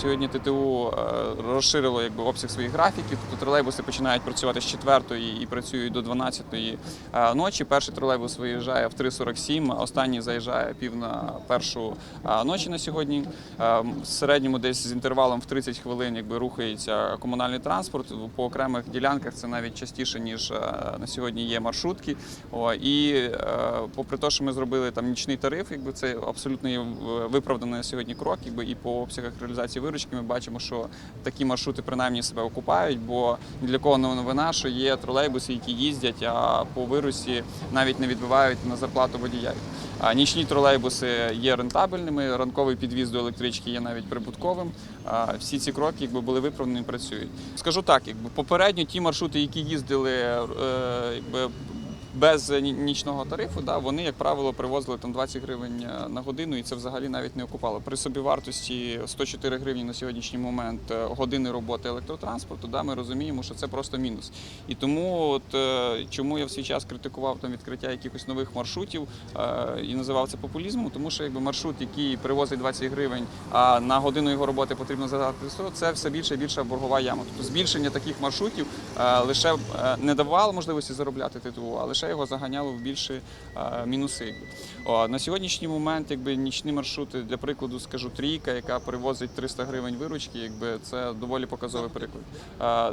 Сьогодні ТТУ е, розширило якби обсяг своїх графіків. Тобто тролейбуси починають працювати з 4 і працюють до 12 е, ночі. Перший тролейбус виїжджає в 3.47, останній заїжджає пів на першу е, ночі на сьогодні. В середньому десь з інтервалом в 30 хвилин якби рухається комунальний транспорт. По окремих ділянках це навіть частіше ніж на сьогодні є маршрутки. І попри те, що ми зробили там нічний тариф, якби це абсолютно виправданий сьогодні крок. Якби і по обсягах реалізації виручки ми бачимо, що такі маршрути принаймні себе окупають, бо ні для кого не новина, що є тролейбуси, які їздять, а по вирусі навіть не відбивають на зарплату водія. Нічні тролейбуси є рентабельними, ранковий підвіз до електрички є навіть прибутковим. Всі ці кроки якби були виправдані, працюють. Скажу так, якби попередньо ті маршрути, які їздили е, якби без нічного тарифу, да, вони, як правило, привозили там 20 гривень е, на годину, і це взагалі навіть не окупало. При собівартості 104 гривні на сьогоднішній момент е, години роботи електротранспорту, да, ми розуміємо, що це просто мінус. І тому, от, е, чому я в свій час критикував там відкриття якихось нових маршрутів е, і називав це популізмом, тому що якби маршрут, який привозить 20 гривень, а на годину його роботи потрібно задати 100, це все більше і більша боргова яма. Тобто збільшення таких маршрутів е, лише не давало можливості заробляти ТТУ, а лише його заганяло в більші мінуси. На сьогоднішній момент, якби нічні маршрути, для прикладу, скажу трійка, яка привозить 300 гривень виручки, якби це доволі показовий приклад.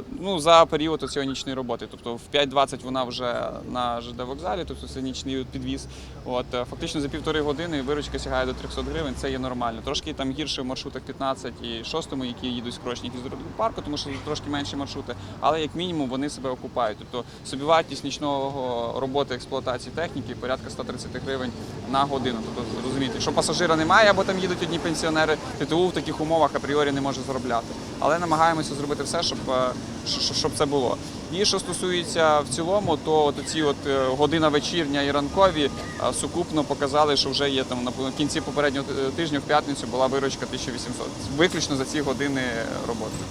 Е, ну за період цієї нічної роботи. Тобто в 5.20 вона вже на ЖД вокзалі, тобто це нічний підвіз. От е, фактично за півтори години виручка сягає до 300 гривень. Це є нормально. Трошки там гірше в маршрутах 15 і 6, які їдуть з Крочніх із парку, тому що трошки менші маршрути, але як мінімум вони себе окупають. Тобто собівартість нічного роботи експлуатації техніки порядка 130 гривень на годину. Тобто розумієте, якщо пасажира немає, або там їдуть одні пенсіонери, ТТУ в таких умовах апріорі не може заробляти. Але намагаємося зробити все, щоб, е, щоб це було. І що стосується в цілому, то от ці от е, година вечірня і ранкові е, сукупно показали, що вже є там на кінці попереднього тижня в п'ятницю була виручка 1800. Виключно за ці години роботи.